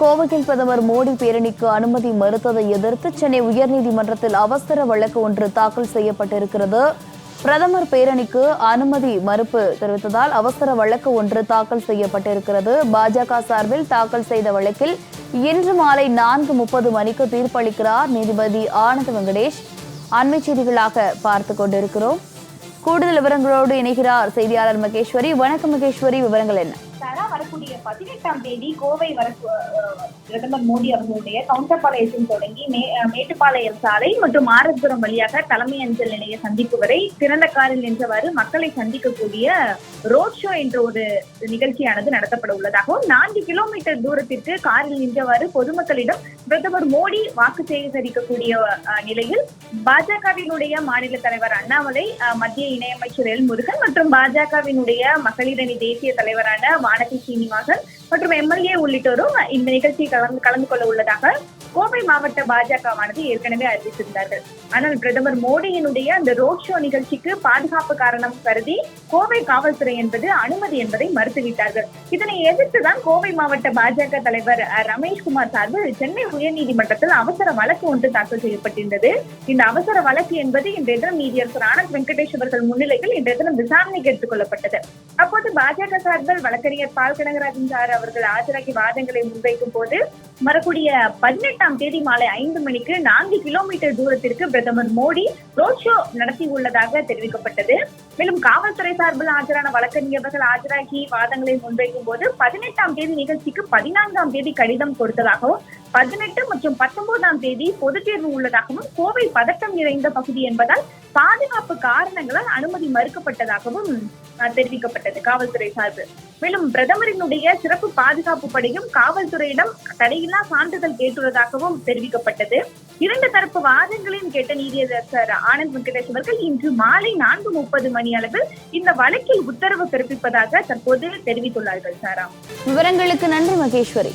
கோவையில் பிரதமர் மோடி பேரணிக்கு அனுமதி மறுத்ததை எதிர்த்து சென்னை உயர்நீதிமன்றத்தில் அவசர வழக்கு ஒன்று தாக்கல் செய்யப்பட்டிருக்கிறது. பிரதமர் பேரணிக்கு அனுமதி மறுப்பு தெரிவித்ததால் அவசர வழக்கு ஒன்று தாக்கல் செய்யப்பட்டிருக்கிறது. பாஜக சார்பில் தாக்கல் செய்த வழக்கில் இன்று மாலை நான்கு முப்பது மணிக்கு தீர்ப்பளிக்கிறார் நீதிபதி ஆனந்த் வெங்கடேஷ். அண்மை செய்திகளாக பார்த்து கொண்டிருக்கிறோம். கூடுதல் விவரங்களோடு இணைகிறார் செய்தியாளர் மகேஸ்வரி. வணக்கம் மகேஸ்வரி. விவரங்கள் என்ன? வரக்கூடிய பதினெட்டாம் தேதி கோவை வர பிரதமர் மோடி அவர்களுடைய கவுண்டர்பாளையத்தில் தொடங்கி மே மேட்டுப்பாளையம் சாலை மற்றும் ஆரஸ்புரம் வழியாக தலைமை அஞ்சல் நிலைய சந்திப்பு வரை திறந்த காரில் நின்றவாறு மக்களை சந்திக்கக்கூடிய ரோட் ஷோ என்ற ஒரு நிகழ்ச்சியானது நடத்தப்பட உள்ளதாகவும் நான்கு கிலோமீட்டர் தூரத்திற்கு காரில் நின்றவாறு பொதுமக்களிடம் பிரதமர் மோடி வாக்கு சேகரிக்கக்கூடிய நிலையில் பாஜகவினுடைய மாநில தலைவர் அண்ணாமலை மத்திய இணையமைச்சர் எல் முருகன் மற்றும் பாஜகவினுடைய மகளிரணி தேசிய தலைவரான வானதி சீனி የሚማትን மற்றும் எம்எல்ஏ உள்ளிட்டோரும் இந்த நிகழ்ச்சியில் கலந்து கலந்து கொள்ள உள்ளதாக கோவை மாவட்ட பாஜகவானது ஏற்கனவே அறிவித்திருந்தார்கள். ஆனால் பிரதமர் மோடியினுடைய அந்த ரோட் ஷோ நிகழ்ச்சிக்கு பாதுகாப்பு காரணம் கருதி கோவை காவல்துறை என்பது அனுமதி என்பதை மறுத்துவிட்டார்கள். இதனை எதிர்த்துதான் கோவை மாவட்ட பாஜக தலைவர் அஹ், ரமேஷ்குமார் சார்பில் சென்னை உயர்நீதிமன்றத்தில் அவசர வழக்கு ஒன்று தாக்கல் செய்யப்பட்டிருந்தது. இந்த அவசர வழக்கு என்பது இன்றைய தினம் நீதியரசர் ஆனந்த் வெங்கடேஷ் அவர்கள் முன்னிலையில் இன்றைய தினம் விசாரணைக்கு எடுத்துக் கொள்ளப்பட்டது. அப்போது பாஜக சார்பில் வழக்கறிஞர் பால் கனகராஜன் சார் அவர்கள் ஆஜராகி வாதங்களை முன்வைக்கும் போது வரக்கூடிய பதினெட்டாம் தேதி மாலை ஐந்து மணிக்கு நான்கு கிலோமீட்டர் தூரத்திற்கு பிரதமர் மோடி ரோட் ஷோ நடத்தி உள்ளதாக தெரிவிக்கப்பட்டது. மேலும் காவல்துறை சார்பில் ஆஜரான வழக்கறிஞர்கள் ஆஜராகி வாதங்களை முன்வைக்கும் போது பதினெட்டாம் தேதி நிகழ்ச்சிக்கு பதினான்காம் தேதி கடிதம் கொடுத்ததாகவும் பதினெட்டு மற்றும் பத்தொன்பதாம் தேதி பொதுத் தேர்வு உள்ளதாகவும் கோவை பதட்டம் நிறைந்த பகுதி என்பதால் பாதுகாப்பு காரணங்களால் அனுமதி மறுக்கப்பட்டதாகவும் தெரிவிக்கப்பட்டது காவல்துறை சார்பு. மேலும் பிரதமரினுடைய சிறப்பு பாதுகாப்பு படையும் காவல்துறையிடம் தடையில்லா சான்றிதழ் கேட்டுள்ளதாகவும் தெரிவிக்கப்பட்டது. இரண்டு தரப்பு வாதங்களையும் கேட்ட நீதியரசர் ஆனந்த் வெங்கடேஷ் அவர்கள் இன்று மாலை நான்கு முப்பது மணி அளவில் இந்த வழக்கில் உத்தரவு பிறப்பிப்பதாக தற்போது தெரிவித்துள்ளார்கள் சாரா. விவரங்களுக்கு நன்றி மகேஸ்வரி.